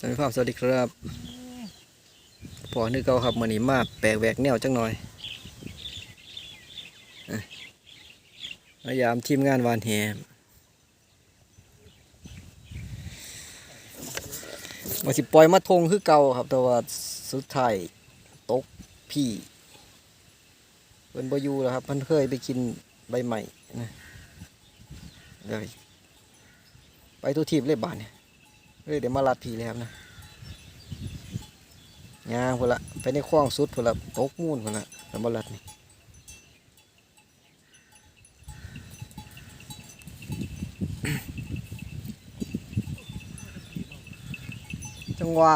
สวัสดีครับสวัสดีครับพอนึกเก่าครับมือนี้มาแปลกแหวกแนวจังหน่อยพยายามทีมงานวานแหมาสิปล่อยมาทงคือเก่าครับ แต่ว่าสุดท้ายตกพี่เพิ่นบอยูแล้วครับเพิ่นเคยไปกินใบใหม่นะเลยไปทุกทีบเลยบานเนี่ย เฮ้ยเดี๋ยวมาลัดผีแล้วนะยางพุ่นละไปในคลองสุดพุ่นละตกมูนพุ่นละแล้วมาลัดนี่จังหวะ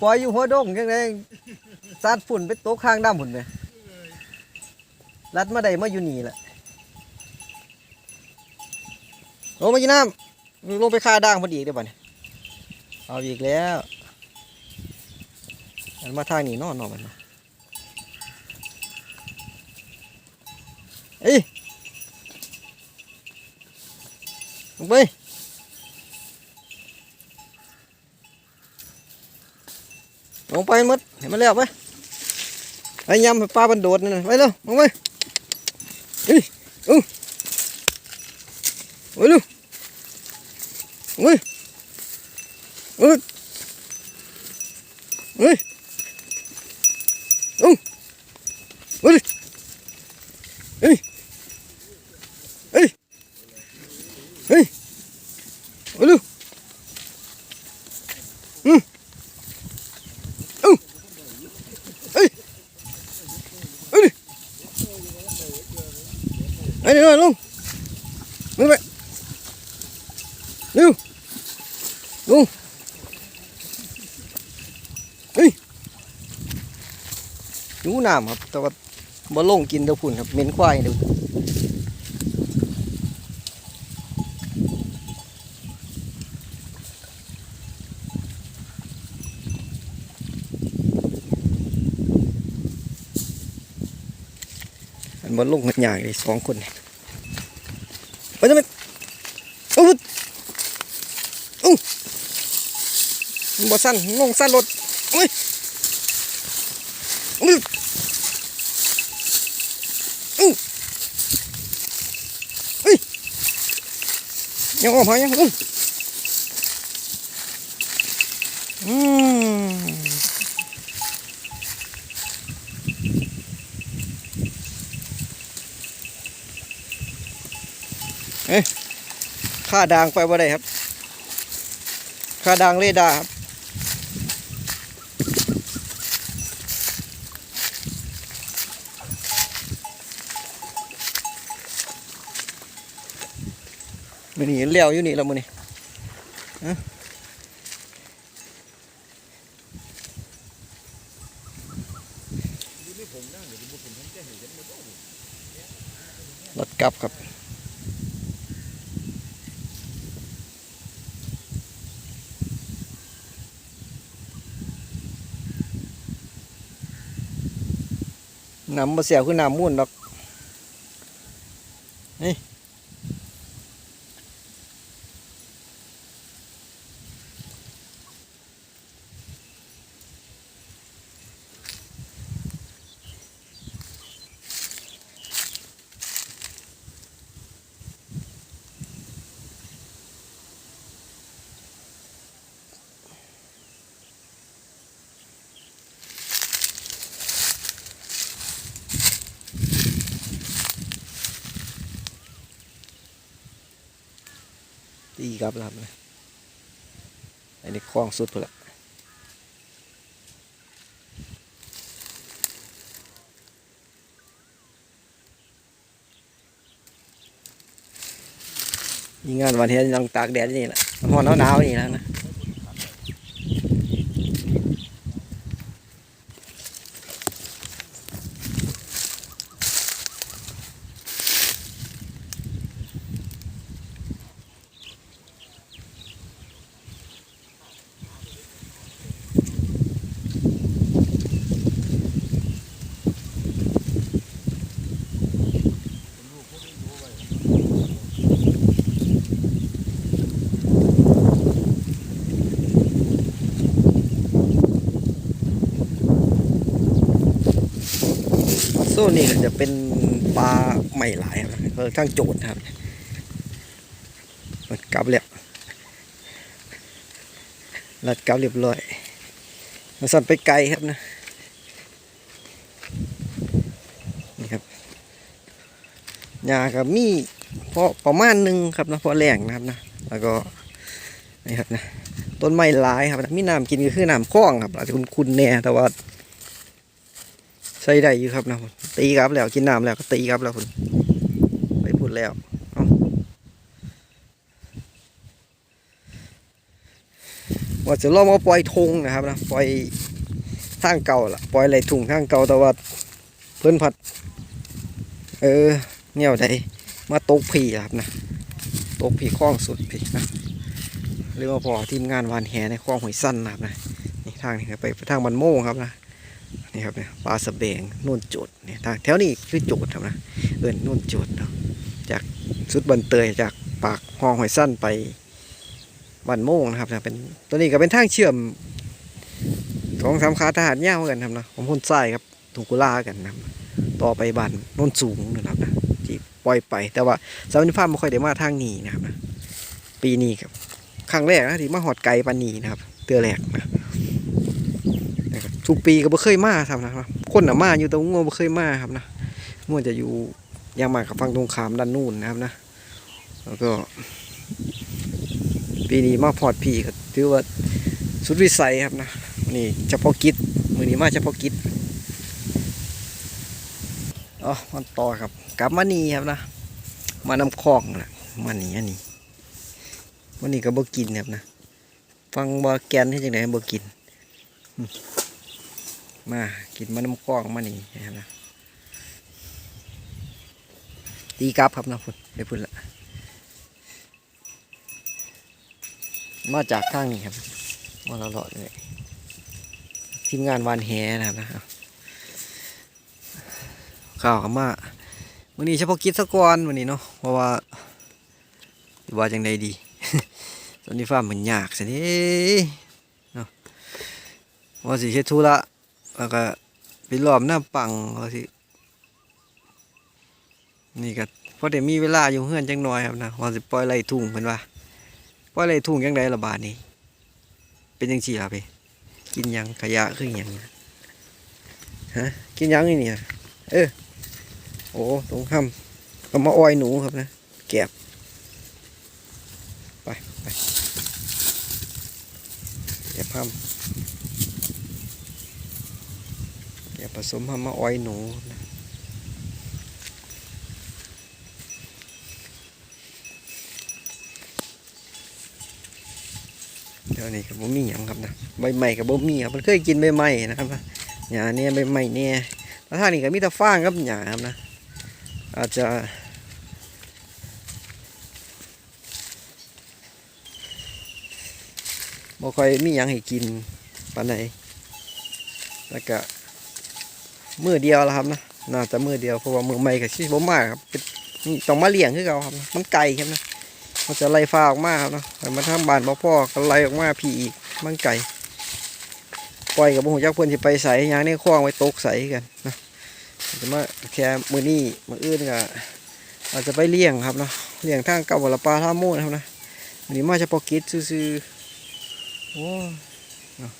ปล่อยอยู่หัวดงยังไงซัดฝุ่นไปตกข้างด้ามฝุ่นไปลัดมาได้มาอยู่นี่แหละลงมากินน้ำ ลงไปฆ่าด่างพอดีเดี๋ยวบ่เนี่ยเอาอีกแล้วมันมาทางนี้นอนนอนมันมาเอ้ยลงไปลงไปมดเห็นมันแล้วไปไอ้ยำปลาบันโดดนั่นไปเร็วลงไปเอ้ยอู้ไปเร็ว เฮ้ยเฮ้ยเฮ้ยอู้เฮ้ยเฮ้ยเฮ้ยเฮ้ยไปดูอืมอู้เฮ้ยเฮ้ยไอ้เดี๋ยวลงมึงไป เร็วลุงเฮ้ย ยูน้ำครับ แต่ว่าบ่ลงกินเดี๋ยวพุ่นครับเหม็นควายเดี๋ยวมันบ่ลงกันยากเลยสองคนเนี่ยไปจะไปโอ้ยมันบ่สั้นลงสั้นรถโอ้ยอุ้ยอู้อุ้ย ยังออกมายังอู้อืมเอ้ยข้าดางไปบ่ได้ครับข้าดางเลดาครับ มือนี่เลี้ยวอยู่นี่แล้วมือนี่ฮะรถกลับครับน้ำมาเสียวคือน้ำมุ่นดอก ตีกลับแล้วครับนะอันนี้คล้องสุดพุ่นละมีงานวันเฮ็ดยังตากแดดนี่แหละร้อนหนาวๆนี่แล้วนะ ซนนี่จะเป็นปลาใหม่หลายครับเออทั้งโจดนะครับมันกลับแล้วลัดกลับเรียบร้อยมันสั่นไปไกลครับนะนี่ครับยากับมีเพราะประมาณหนึ่งครับนะเพราะแรงนะครับนะแล้วก็นี่ครับนะต้นไม้หลายครับนะมีน้ำกินก็คือน้ำคลองครับอาจจะคุณๆแน่แต่ว่าใส่ได้อยู่ครับนะ ตีกลับแล้วกินน้ำแล้วก็ตีกลับแล้วคุณไปพูดแล้วเอาว่าจะลอมาปล่อยทงนะครับนะปล่อยทางเก่าล่ะปล่อยไหลถุงทางเก่าแต่ว่าเพิ่นผัด เออเนี่ยใดมาตกผีครับนะตกผีคล้องสุดผีนะเรียกว่าพอทีมงานวานแหในคลองหอยสั้นนะครับนะนี่ทางนี้ไปทางบันโม่ครับนะ นี่ครับเนี่ยปลาสะเบงนุ่นโจดเนี่ยทางแถวนี้คือโจดครับนะเอินนุ่นโจดเนาะจากสุดบันเตยจากปากห้องหอยสั้นไปบันโมงนะครับนะเป็นตัวนี้ก็เป็นทางเชื่อมของสามขาทหารย่าวกันครับนะของคนทรายครับถูกกุล่ากันนะต่อไปบันโน่นสูงนะครับนะที่ปล่อยไป แต่ว่าสาวนิพาไม่ค่อยได้มาทางนี้นะครับนะปีนี้ครับครั้งแรกนะที่มาหอดไกลปานนีนะครับเตือแรกนะ ทุกปีก็บ่เคยมาครับนะครับคนน่ะมาอยู่แตรงงัวบ่เคยมาครับนะงัวจะอยู่ยางมากกับฝั่งตรงขามด้านนู่นนะครับนะ แล้วก็ ปีนี้มาพอดพี่ก็ถือว่าสุดวิสัยครับนะนี่เฉพาะกิจมือนี้มาเฉพาะกิจอ๋อมันต่อครับ กลับมานี่ครับนะ มานำคลองนะมานี่อันนี้วันนี้ก็บ่กินครับนะ ฟังบ่แกนที่จังไดบ่กิน มากินมะน้ำกล้องมานี่นะครับตีกลับครับนะพุ่นได้พุ่นละมาจากข้างนี้ครับมาเราเลาะเลยทีมงานวานแหนะครับนะข่าวกับมาวันนี้เฉพาะกิจสกอนวันนี้เนาะเพราะว่าว่าจังใดดีตอนนี้ฟ้ามันยากสินี่เนาะว่าสิเฮ็ดธุระ แล้วก็ไปล้อมหน้าปังเขาสิ นี่ก็พอเดี๋ยวมีเวลาอยู่เฮือนจังน้อยครับนะว่าสิปล่อยไหลทุ่งเพิ่นว่าปล่อยไหลทุ่งยังไงละบาดนี้เป็นจังซี่ล่ะพี่กินยังขยะคือหยังฮะกินยังนี่เนี่ยเออโอ้ตรงห้ำก็มาอ้อยหนูครับนะแกบไปไปแกบห้ำ อย่าผสมห้ามาอ้อยหนูนะเดี๋ยวนี้กับบ่มีหยังครับนะใบใหม่กับบ่มีครับมันเคยกินใบใหม่นะครับนะหญ้าเนี่ยใบใหม่เนี่ยแล้วทานี้ก็มีแต่ฟางครับหญ้าครับนะ อาจจะบ่ค่อยมีหยังให้กินปานใดแล้วก็ มือเดียวแล้วครับนะน่าจะมือเดียวเพราะว่ามือใหม่กับชิบมากครับเป็นต้องมาเลี้ยงคือเขาครับนะมันไก่ครับนะมันจะไล่ฟ้าออกมาครับนะแต่มาทางบานบ่พ่อก็ไล่ออกมาผีอีกมันไก่ปล่อยกับบุญจักเพื่อนที่ไปใส่ยางนี่คว้างไว้ตกใส่กันนะจะมาแค่มือนี่มืออื่นก็อาจจะไปเลี้ยงครับนะเลี้ยงทางเก่าบลปลาท่าโม่นะครับนะวันนี้มาเฉพาะกิจซื้อๆโอ้ยเนาะ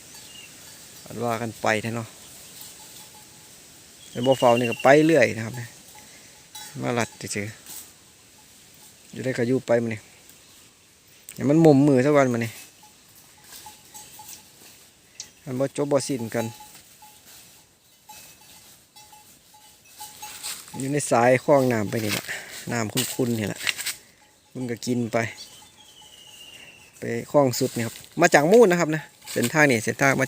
อันว่ากันไปแท้เนาะ เป็นบ่อเฝ้านี่ก็ไปเรื่อยนะครับเนี่ยมาลัดเฉยๆอยู่ได้ก็อยู่ไปมันนี่อย่ามันมุมมือสักวันมันนี่มันบ่จบบ่สิ้นกัน อยู่ในสายคล้องน้ำไปนี่แหละน้ำคุ้นๆนี่แหละมันก็กินไป ไปคล้องสุดนี่ครับ มาจากมูนนะครับนะเส้นทางนี่เส้นทางมา